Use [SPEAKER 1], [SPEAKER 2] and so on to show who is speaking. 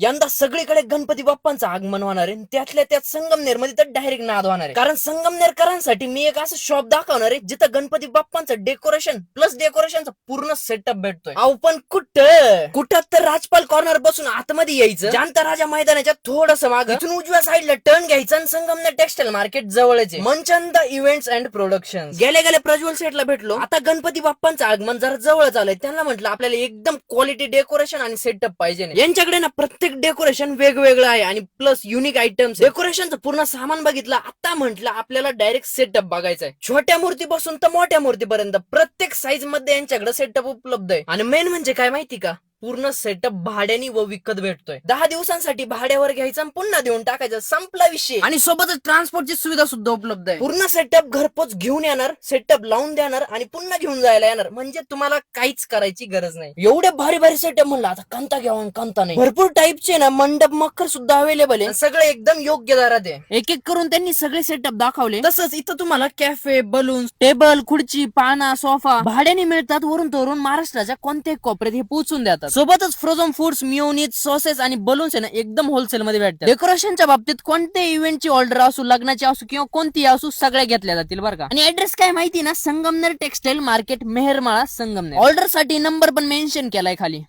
[SPEAKER 1] यंदा सगळीकडे गणपती बाप्पांचं आगमन होणार आहे. आणि त्यातल्या त्यात संगमनेरमध्ये तर डायरेक्ट नाद होणार आहे. कारण संगमनेरकरांसाठी मी एक असं शॉप दाखवणार आहे जिथं गणपती बाप्पांचं डेकोरेशन प्लस डेकोरेशनचा पूर्ण सेटअप भेटतोय. अहो पण कुठं? कुठं तर राजपाल कॉर्नर बसून आतमध्ये यायचं. जानता राजा मैदानाच्या थोडस माग. इथून उजव्या साईडला टर्न घ्यायचं आणि संगमनेर टेक्सटाईल मार्केट जवळच आहे. मनचंद इव्हेंट्स अँड प्रोडक्शन गेले गेले प्रज्वल सेटला भेटलो. आता गणपती बाप्पांचं आगमन जरा जवळच आलंय त्यांना म्हटलं आपल्याला एकदम क्वालिटी डेकोरेशन आणि सेटअप पाहिजे यांच्याकडे ना प्रत्येक डेकोरेशन वेगवेगळं आहे आणि प्लस युनिक आयटम्स डेकोरेशनचं पूर्ण सामान बघितलं आता म्हटलं आपल्याला डायरेक्ट सेटअप बघायचा आहे. छोट्या मूर्तीपासून तर मोठ्या मूर्तीपर्यंत प्रत्येक साईजमध्ये यांच्याकडे सेटअप उपलब्ध आहे. आणि मेन म्हणजे काय माहिती का? पूर्ण सेटअप भाड्याने व विकत भेटतोय. दहा दिवसांसाठी भाड्यावर घ्यायचं आणि पुन्हा देऊन टाकायचं. संपला विषय. आणि सोबतच ट्रान्सपोर्टची सुविधा सुद्धा उपलब्ध आहे. पूर्ण सेटअप घरपोच घेऊन येणार सेटअप लावून देणार आणि पुन्हा घेऊन जायला येणार. म्हणजे तुम्हाला काहीच करायची गरज नाही. एवढे भारी भारी सेटअप म्हणलं आता कांता घ्यावा आणि कांता नाही. भरपूर टाईपचे ना मंडप मखर सुद्धा अवेलेबल आहे. सगळे एकदम योग्य दरात आहे. एक एक करून त्यांनी सगळे सेटअप दाखवले. तसंच इथं तुम्हाला कॅफे बलून टेबल खुर्ची पाना सोफा भाड्याने मिळतात वरून तोरून महाराष्ट्राच्या कोणत्याही कोपऱ्यात हे पोहोचून देतात. सोबतच फ्रोझन फूड्स मिओनिट सॉसेस आणि बलून्स आहे ना एकदम होलसेल मध्ये भेटतात. डेकोरेशनच्या बाबतीत कोणत्याही इव्हेंटची ऑर्डर असू लग्नाची असू किंवा कोणतीही असू सगळ्या घेतल्या जातील बरं का. आणि ऍड्रेस काय माहिती ना? Sangamner textile market Mehermala Sangamner. ऑर्डरसाठी नंबर पण मेन्शन केलाय खाली.